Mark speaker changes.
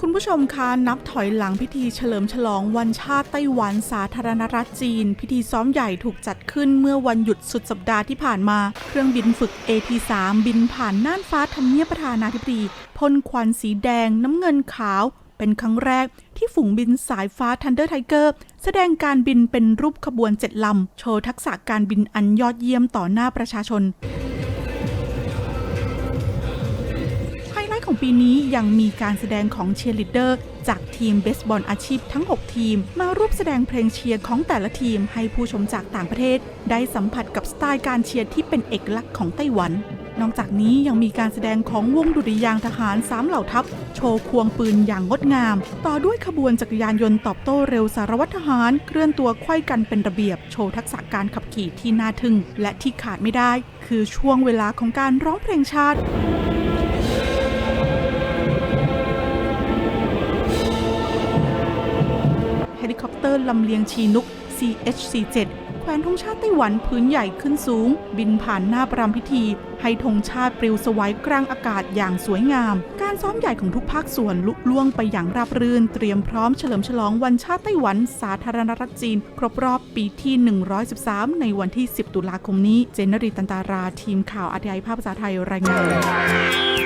Speaker 1: คุณผู้ชมคะนับถอยหลังพิธีเฉลิมฉลองวันชาติไต้หวันสาธารณรัฐจีน พิธีซ้อมใหญ่ถูกจัดขึ้นเมื่อวันหยุดสุดสัปดาห์ที่ผ่านมา เครื่องบินฝึก AT3 บินผ่านน่านฟ้าทำเนียบประธานาธิบดีพ่นควันสีแดงน้ำเงินขาว เป็นครั้งแรกที่ฝูงบินสายฟ้า Thunder Tiger แสดงการบินเป็นรูปขบวนเจ็ดลำ โชว์ทักษะการบินอันยอดเยี่ยมต่อหน้าประชาชน ของปีนี้ยังมีการแสดงของเชียร์ลีดเดอร์จากทีมเบสบอลอาชีพทั้ง 6 ทีม มารูปแสดงเพลงเชียร์ของแต่ละทีมให้ผู้ชมจากต่างประเทศ ได้สัมผัสกับสไตล์การเชียร์ที่เป็นเอกลักษณ์ของไต้หวัน นอกจากนี้ยังมีการแสดงของวงดุริยางทหารสามเหล่าทัพ โชว์ควงปืนอย่างงดงาม ต่อด้วยขบวนจักรยานยนต์ตอบโต้เร็วสารวัตรทหาร เคลื่อนตัวไขว้กันเป็นระเบียบ โชว์ทักษะการขับขี่ที่น่าทึ่ง และที่ขาดไม่ได้ คือช่วงเวลาของการร้องเพลงชาติ ตอร์ลำเลียงชีนุก CH-47 แขวนธงชาติไต้หวันพื้นใหญ่ขึ้นสูง บินผ่านหน้าประรำพิธี ให้ธงชาติปลิวสวัยกลางอากาศอย่างสวยงาม การซ้อมใหญ่ของทุกภาคส่วนลุล่วงไปอย่างราบรื่น เตรียมพร้อมเฉลิมฉลองวันชาติไต้หวัน สาธารณรัฐจีน ครบรอบปีที่ 113 ในวันที่ 10 ตุลาคมนี้ เจนนรีตันตาราทีมข่าวอาทีไอภาพภาษาไทยรายงาน